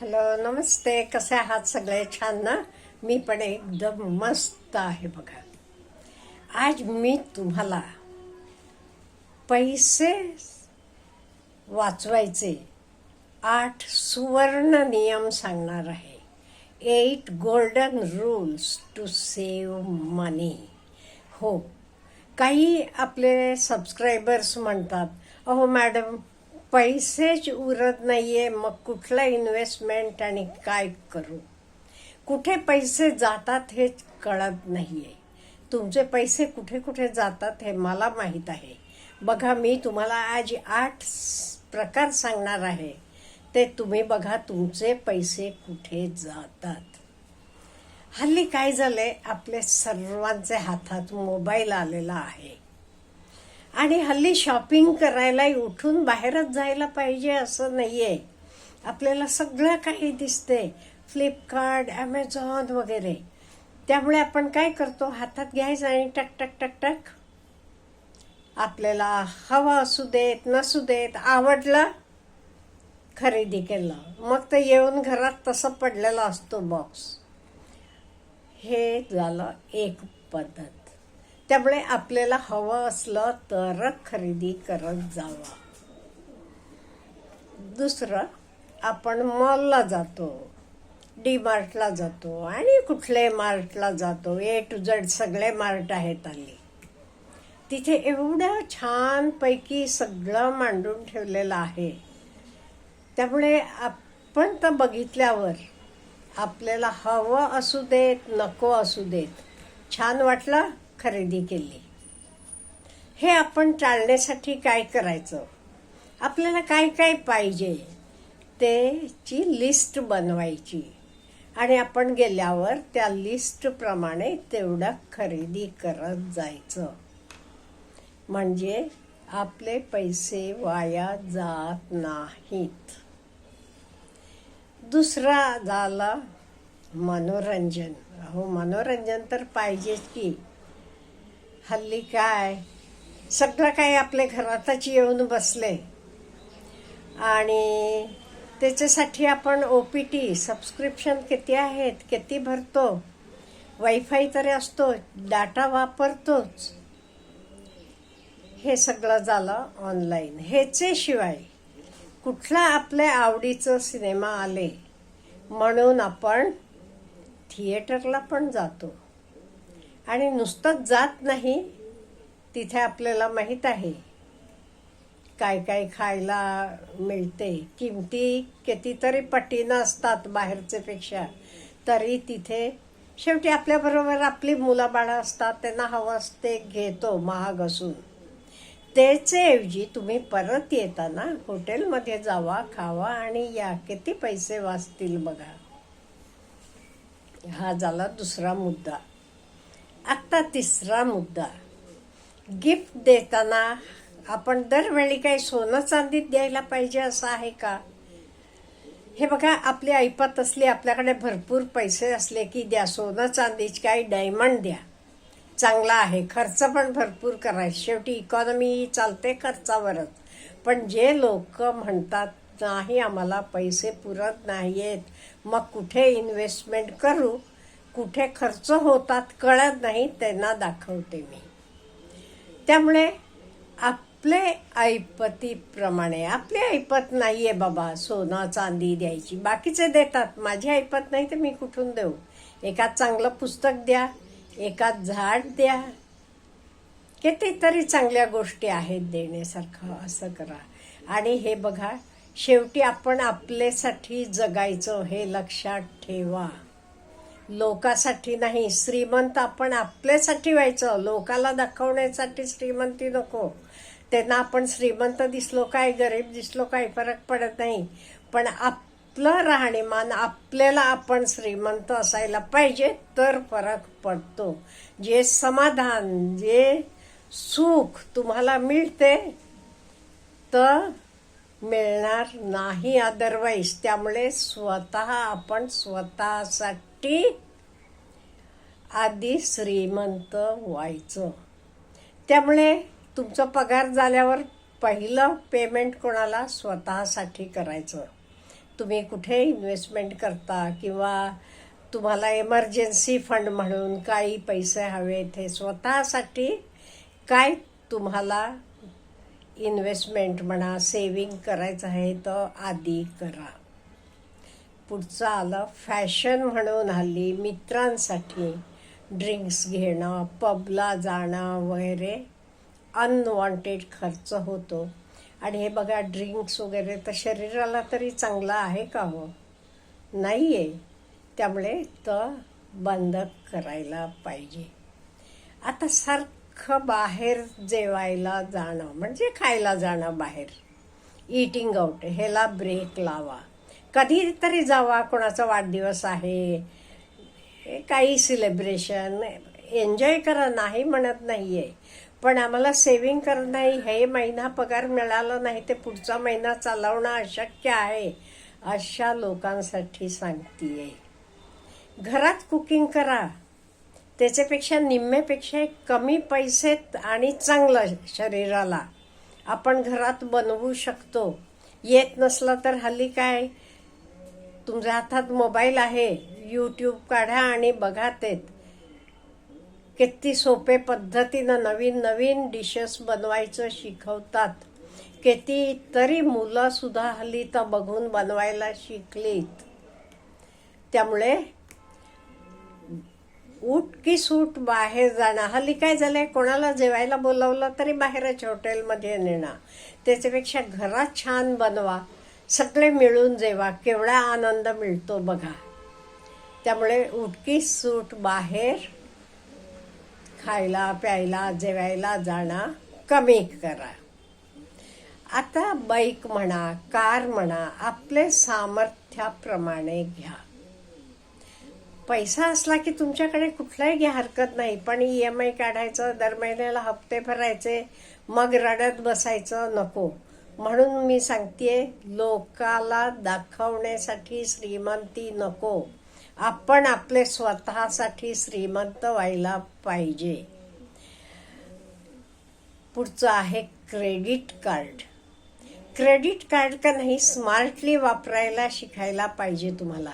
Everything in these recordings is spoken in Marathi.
हॅलो नमस्ते. कसे आहात सगळे? छान ना? मी पण एकदम मस्त आहे बघा. आज मी तुम्हाला पैसे वाचवायचे. आठ सुवर्ण नियम सांगणार आहे. Eight golden rules to save money हो. काही आपले सबस्क्रायबर्स म्हणतात अहो मॅडम पैसेच उरत नाही आहे मग कुठला इन्व्हेस्टमेंट आणि काय करू? कुठे पैसे जातात हे कळत नाही आहे तुमचे पैसे कुठे कुठे जातात हे मला माहीत आहे. बघा मी तुम्हाला आज आठ प्रकार सांगणार आहे. ते तुम्ही बघा तुमचे पैसे कुठे जातात. हल्ली काय झालंय? आपल्या सर्वांचे हातात मोबाईल आलेला आहे. आणि हल्ली शॉपिंग करायला उठून बाहेरच जायला पाहिजे असं नाही आहे आपल्याला सगळं काही दिसते फ्लिपकार्ट ॲमेझॉन वगैरे. त्यामुळे आपण काय करतो? हातात घ्यायचं आणि टक टक टक टक. आपल्याला हवा असू देत नसू देत आवडलं खरेदी केलं. मग तर येऊन घरात तसं पडलेला असतो बॉक्स हे झालं एक पद्धत. त्यामुळे आपल्याला हवं असलं तर खरेदी करत जावं. दुसरं आपण मॉलला जातो डी मार्टला जातो आणि कुठले मार्टला जातो ए टू झेड सगळे मार्ट आहेत आले तिथे एवढं छानपैकी सगळं मांडून ठेवलेलं आहे. त्यामुळे आपण तर बघितल्यावर आपल्याला हवं असू देत नको असू देत छान वाटलं? खरेदी केली. हे आपण टाळण्यासाठी काय करायचं? आपल्याला काय काय पाहिजे? त्याची लिस्ट बनवायची. आणि आपण गेल्यावर त्या लिस्टप्रमाणे तेवढं खरेदी करत जायचं. म्हणजे आपले पैसे वाया जात नाहीत. दुसरा झाला मनोरंजन. अहो मनोरंजन तर पाहिजेच की. हल्ली काय? सगळं काही आपल्या घरातच येऊन बसले. आणि त्याच्यासाठी आपण ओ पी टी सबस्क्रिप्शन किती आहेत किती भरतो? वायफाय तरी असतो डाटा वापरतोच. हे सगळं झालं ऑनलाईन ह्याच्याशिवाय कुठला आपल्या आवडीचं सिनेमा आले म्हणून आपण थिएटरला पण जातो. आणि नुसतंच जात नाही तिथे आपल्याला माहीत आहे. काय काय खायला मिळते किमती कितीतरी पटीनं असतात बाहेरचेपेक्षा तरी तिथे शेवटी आपल्याबरोबर आपली मुलाबाळं असतात त्यांना हवं असते घेतो महाग असून. त्याच्याऐवजी तुम्ही परत येताना हॉटेलमध्ये जावा खावा आणि या किती पैसे वाचतील बघा. हा झाला दुसरा मुद्दा. आता तिसरा मुद्दा. गिफ्ट देताना आपण दरवेळी काही सोनं चांदीत द्यायला पाहिजे असं आहे का? हे बघा आपली ऐपत असली आपल्याकडे भरपूर पैसे असले की द्या सोनं चांदीच काही डायमंड द्या. चांगला आहे खर्च पण भरपूर करायचा शेवटी इकॉनॉमी चालते खर्चावरच. पण जे लोक म्हणतात नाही आम्हाला पैसे पुरत नाही आहेत मग कुठे इन्व्हेस्टमेंट करू? कुठे खर्च होतात कळत नाही त्यांना दाखवते मी. त्यामुळे आपले ऐपतीप्रमाणे आपली ऐपत नाही आहे बाबा सोनं चांदी द्यायची. बाकीचे देतात. माझी ऐपत नाही तर मी कुठून देऊ? एकात चांगलं पुस्तक द्या एकात झाड द्या. कितीतरी चांगल्या गोष्टी आहेत देण्यासारखं असं करा. आणि हे बघा शेवटी आपण आपल्यासाठी जगायचं हे लक्षात ठेवा. लोकासाठी नाही श्रीमंत आपण आपल्यासाठी व्हायचं लोकाला दाखवण्यासाठी श्रीमंती नको. त्यांना आपण श्रीमंत दिसलो काय गरीब दिसलो काय फरक पडत नाही. पण आपलं राहणीमान आपल्याला आपण श्रीमंत असायला पाहिजे तर फरक पडतो. जे समाधान जे सुख तुम्हाला मिळते तर मिळणार नाही अदरवाईज त्यामुळे स्वतः आपण स्वतःसाठी आधी श्रीमंत व्हायचं. त्यामुळे तुमचा पगार झाल्यावर पहिलं पेमेंट कोणाला? स्वतःसाठी करायचं. तुम्ही कुठे इन्व्हेस्टमेंट करता किंवा तुम्हाला इमर्जन्सी फंड म्हणून काही पैसे हवेत हे स्वतःसाठी काय तुम्हाला इन्व्हेस्टमेंट म्हणा सेविंग करायचं आहे तर आधी करा. पुढचं आलं फॅशन म्हणून हल्ली मित्रांसाठी ड्रिंक्स घेणं पबला जाणं वगैरे अनवॉन्टेड खर्च होतो. आणि हे बघा ड्रिंक्स वगैरे तर शरीराला तरी चांगलं आहे का हो? नाही आहे त्यामुळे तर बंद करायला पाहिजे. आता सारखं बाहेर जेवायला जाणं म्हणजे खायला जाणं बाहेर. इटिंग आउट ह्याला ब्रेक लावा. कधीतरी जावा कोणाचा वाढदिवस आहे. काही सेलिब्रेशन एन्जॉय करा नाही म्हणत नाही आहे पण आम्हाला सेविंग करणं नाही हे महिना पगार मिळाला नाही ते पुढचा महिना चालवणं अशक्य आहे अशा लोकांसाठी सांगतीये. घरात कुकिंग करा. त्याच्यापेक्षा निम्म्यापेक्षा कमी पैसेत आणि चांगलं शरीराला आपण घरात बनवू शकतो. येत नसला तर हल्ली काय? तुमच्या हातात मोबाईल आहे यूट्यूब काढा आणि बघा तेत किती सोपे पद्धतीनं नवीन नवीन डिशेस बनवायचं शिकवतात. किती तरी मुलंसुद्धा हल्ली तर बघून बनवायला शिकलीत. त्यामुळे उठ की सूट बाहेर जाणं. हल्ली काय झालंय कोणाला जेवायला बोलावलं तरी बाहेरच हॉटेलमध्ये नेणं. त्याच्यापेक्षा घरात छान बनवा. सगळे मिळून जेवा केवढा आनंद मिळतो बघा. त्यामुळे उठकी सूट बाहेर खायला प्यायला जेवायला जाणं कमी करा. आता बाईक म्हणा कार म्हणा आपले सामर्थ्याप्रमाणे घ्या. पैसा असला की तुमच्याकडे कुठलाही घ्या हरकत नाही. पण ई एम आय काढायचं दर महिन्याला हप्ते भरायचे मग रडत बसायचं नको. म्हणून मी सांगते लोकाला दाखवण्यासाठी श्रीमंती नको. आपण आपले स्वतःसाठी श्रीमंत व्हायला पाहिजे. पुढचं आहे क्रेडिट कार्ड. क्रेडिट कार्ड का नाही स्मार्टली वापरायला शिकायला पाहिजे तुम्हाला.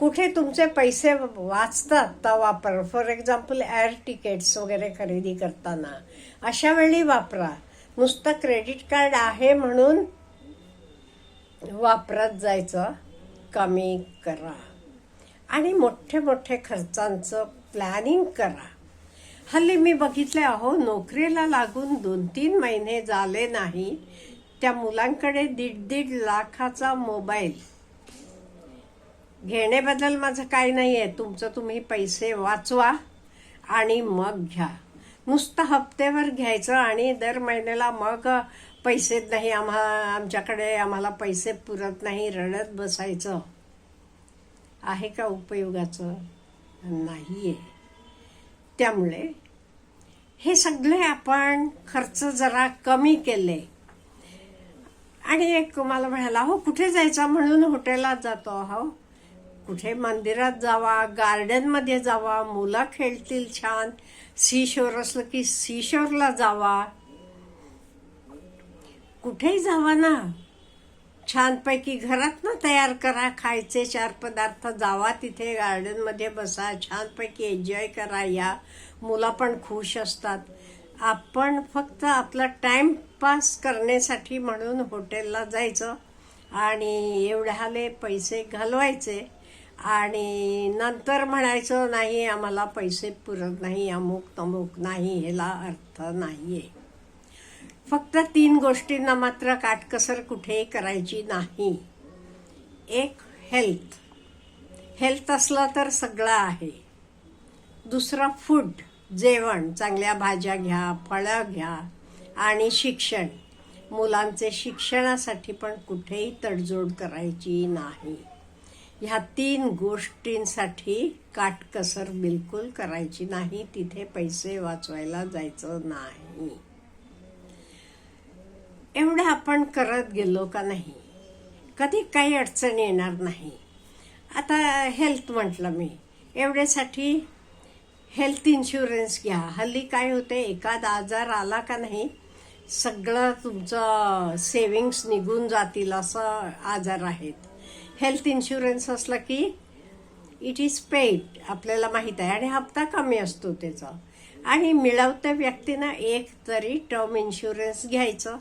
कुठे तुमचे पैसे वाचतात तर वापर फॉर एक्झाम्पल एअर तिकीट्स वगैरे खरेदी करताना अशा वेळी वापरा. नुसतं क्रेडिट कार्ड आहे म्हणून वापरत जायचं कमी करा. आणि मोठे मोठे खर्चांचं प्लॅनिंग करा. हल्ली मी बघितले अहो नोकरीला लागून दोन तीन महिने झाले नाही त्या मुलांकडे दीड दीड लाखाचा मोबाईल. घेण्याबद्दल माझं काही नाही आहे तुमचं तुम्ही पैसे वाचवा आणि मग घ्या. नुसतं हप्त्यावर घ्यायचं आणि दर महिन्याला मग पैसे नाही आम्हा आमच्याकडे आम्हाला पैसे पुरत नाही रडत बसायचं. आहे का उपयोगाचं? नाही आहे त्यामुळे हे सगळे आपण खर्च जरा कमी केले. आणि एक मला म्हणाला हो कुठे जायचा? म्हणून हॉटेलात जातो हो कुठे मंदिरात जावा गार्डनमध्ये जावा मुलं खेळतील छान. सीशोर असलं की सीशोरला जावा. कुठेही जावा ना. छानपैकी घरात ना तयार करा खायचे चार पदार्थ जावा तिथे गार्डनमध्ये बसा छानपैकी एन्जॉय करा या. मुलं पण खुश असतात. आपण फक्त आपला टाइमपास करण्यासाठी म्हणून हॉटेलला जायचं आणि एवढ्याले पैसे घालवायचे. आणि नंतर म्हणायचं नाही आम्हाला पैसे पुरत नाही अमुक तमुक नाही ह्याला अर्थ नाही आहे फक्त तीन गोष्टींना मात्र काटकसर कुठेही करायची नाही. एक हेल्थ हेल्थ असलं तर सगळं आहे. दुसरं फूड जेवण. चांगल्या भाज्या घ्या फळं घ्या आणि शिक्षण. मुलांचे शिक्षणासाठी पण कुठेही तडजोड करायची नाही. ह्या तीन गोष्टींसाठी काटकसर बिलकुल करायची नाही तिथे पैसे वाचवायला जायचं नाही. एवढं आपण करत गेलो का नाही? कधी काही अडचण येणार नाही. आता हेल्थ म्हटलं मी. एवढ्यासाठी हेल्थ इन्शुरन्स घ्या. हल्ली काय होते एखादा आजार आला का नाही सगळं तुमचं सेविंग्स निघून जातील असं आजार आहेत. हेल्थ इन्शुरन्स असला की इट इज पेड आपल्याला माहीत आहे. आणि हप्ता कमी असतो त्याचा. आणि मिळवत्या व्यक्तीनं एक तरी टर्म इन्शुरन्स घ्यायचं.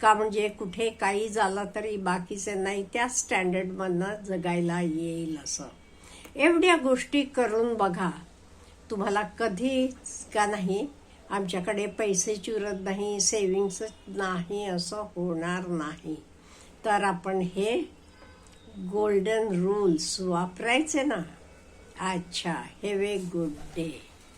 का म्हणजे कुठे काही झालं तरी बाकीचे नाही त्या स्टँडर्डमधनं जगायला येईल असं. एवढ्या गोष्टी करून बघा. तुम्हाला कधीच का नाही? आमच्याकडे पैसे चुरत नाही सेविंग्स नाही असं होणार नाही. तर आपण हे गोल्डन रूल्स वापरायचे ना? अच्छा हॅव ए गुड डे